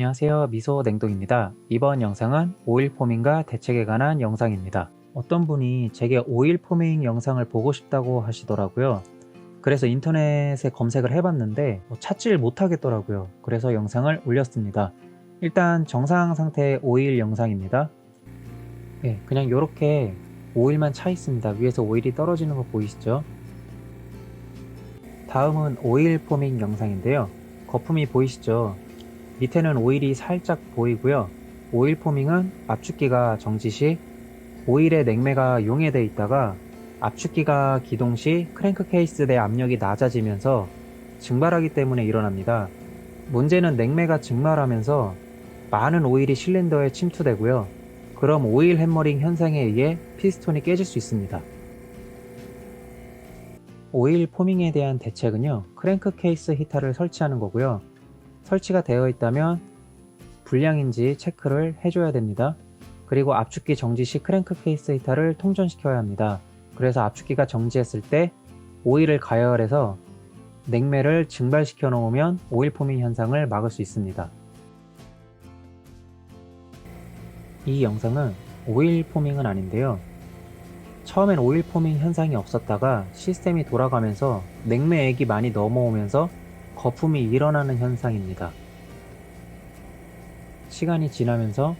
안녕하세요. 미소 냉동입니다. 이번 영상은 오일 포밍과 대책에 관한 영상입니다. 어떤 분이 제게 오일 포밍 영상을 보고 싶다고 하시더라고요. 그래서 인터넷에 검색을 해봤는데 뭐 찾지를 못하겠더라고요. 그래서 영상을 올렸습니다. 일단 정상 상태의 오일 영상입니다. 네, 그냥 이렇게 오일만 차 있습니다. 위에서 오일이 떨어지는 거 보이시죠? 다음은 오일 포밍 영상인데요. 거품이 보이시죠 밑에는 오일이 살짝 보이고요. 오일 포밍은 압축기가 정지 시 오일의 냉매가 용해되어 있다가 압축기가 기동 시 크랭크 케이스 내 압력이 낮아지면서 증발하기 때문에 일어납니다. 문제는 냉매가 증발하면서 많은 오일이 실린더에 침투되고요. 그럼 오일 hä머링 현상에 의해 피스톤이 깨질 수 있습니다. 오일 포밍에 대한 대책은요. 크랭크 케이스 히터를 설치하는 거고요. 설치가 되어 있다면 불량인지 체크를 해줘야 됩니다. 그리고 압축기 정지 시 크랭크 케이스 히터를 통전시켜야 합니다. 그래서 압축기가 정지했을 때 오일을 가열해서 냉매를 증발시켜 놓으면 오일 포밍 현상을 막을 수 있습니다. 이 영상은 오일 포밍은 아닌데요. 처음엔 오일 포밍 현상이 없었다가 시스템이 돌아가면서 냉매액이 많이 넘어오면서 거품이 일어나는 현상입니다. 시간이 지나면서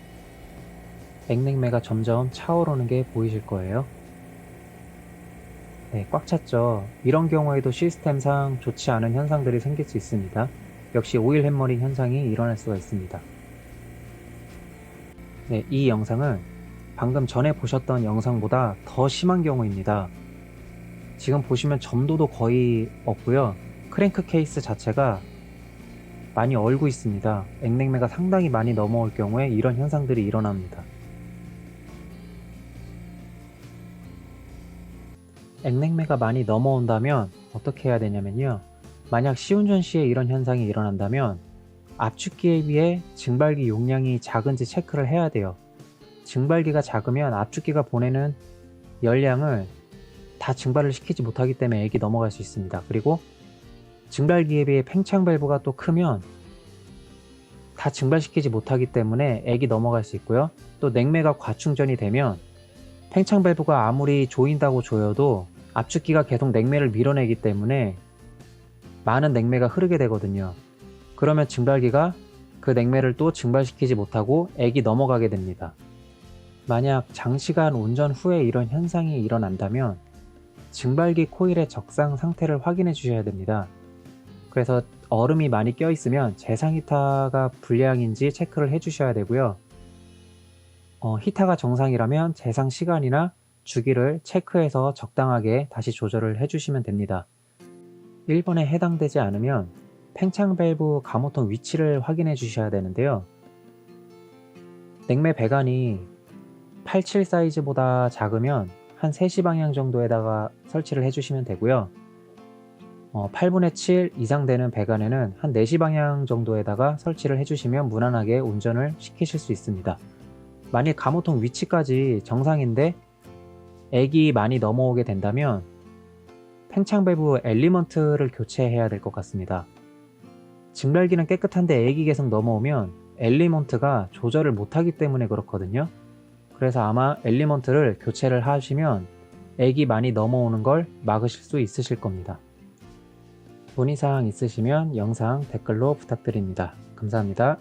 액냉매가 점점 차오르는 게 보이실 거예요. 네, 꽉 찼죠. 이런 경우에도 시스템상 좋지 않은 현상들이 생길 수 있습니다. 역시 오일 햄머링 현상이 일어날 수가 있습니다. 네, 이 영상은 방금 전에 보셨던 영상보다 더 심한 경우입니다. 지금 보시면 점도도 거의 없고요. 크랭크 케이스 자체가 많이 얼고 있습니다. 액냉매가 상당히 많이 넘어올 경우에 이런 현상들이 일어납니다. 액냉매가 많이 넘어온다면 어떻게 해야 되냐면요. 만약 시운전 시에 이런 현상이 일어난다면 압축기에 비해 증발기 용량이 작은지 체크를 해야 돼요. 증발기가 작으면 압축기가 보내는 열량을 다 증발을 시키지 못하기 때문에 액이 넘어갈 수 있습니다. 그리고 증발기에 비해 팽창 밸브가 또 크면 다 증발시키지 못하기 때문에 액이 넘어갈 수 있고요. 또 냉매가 과충전이 되면 팽창 밸브가 아무리 조인다고 조여도 압축기가 계속 냉매를 밀어내기 때문에 많은 냉매가 흐르게 되거든요. 그러면 증발기가 그 냉매를 또 증발시키지 못하고 액이 넘어가게 됩니다. 만약 장시간 운전 후에 이런 현상이 일어난다면 증발기 코일의 적상 상태를 확인해 주셔야 됩니다. 그래서 얼음이 많이 껴 있으면 재상 히타가 불량인지 체크를 해 주셔야 되고요. 어, 히타가 정상이라면 재상 시간이나 주기를 체크해서 적당하게 다시 조절을 해주시면 됩니다. 1번에 해당되지 않으면 팽창 밸브 가모통 위치를 확인해 주셔야 되는데요. 냉매 배관이 87 사이즈보다 작으면 한 3시 방향 정도에다가 설치를 해주시면 되고요. 어, 8분의 7 이상 되는 배관에는 한 4시 방향 정도에다가 설치를 해주시면 무난하게 운전을 시키실 수 있습니다. 만약 가모통 위치까지 정상인데 액이 많이 넘어오게 된다면 팽창 밸브 엘리먼트를 교체해야 될 것 같습니다. 증발기는 깨끗한데 액이 계속 넘어오면 엘리먼트가 조절을 못하기 때문에 그렇거든요. 그래서 아마 엘리먼트를 교체를 하시면 액이 많이 넘어오는 걸 막으실 수 있으실 겁니다. 문의사항 있으시면 영상 댓글로 부탁드립니다. 감사합니다.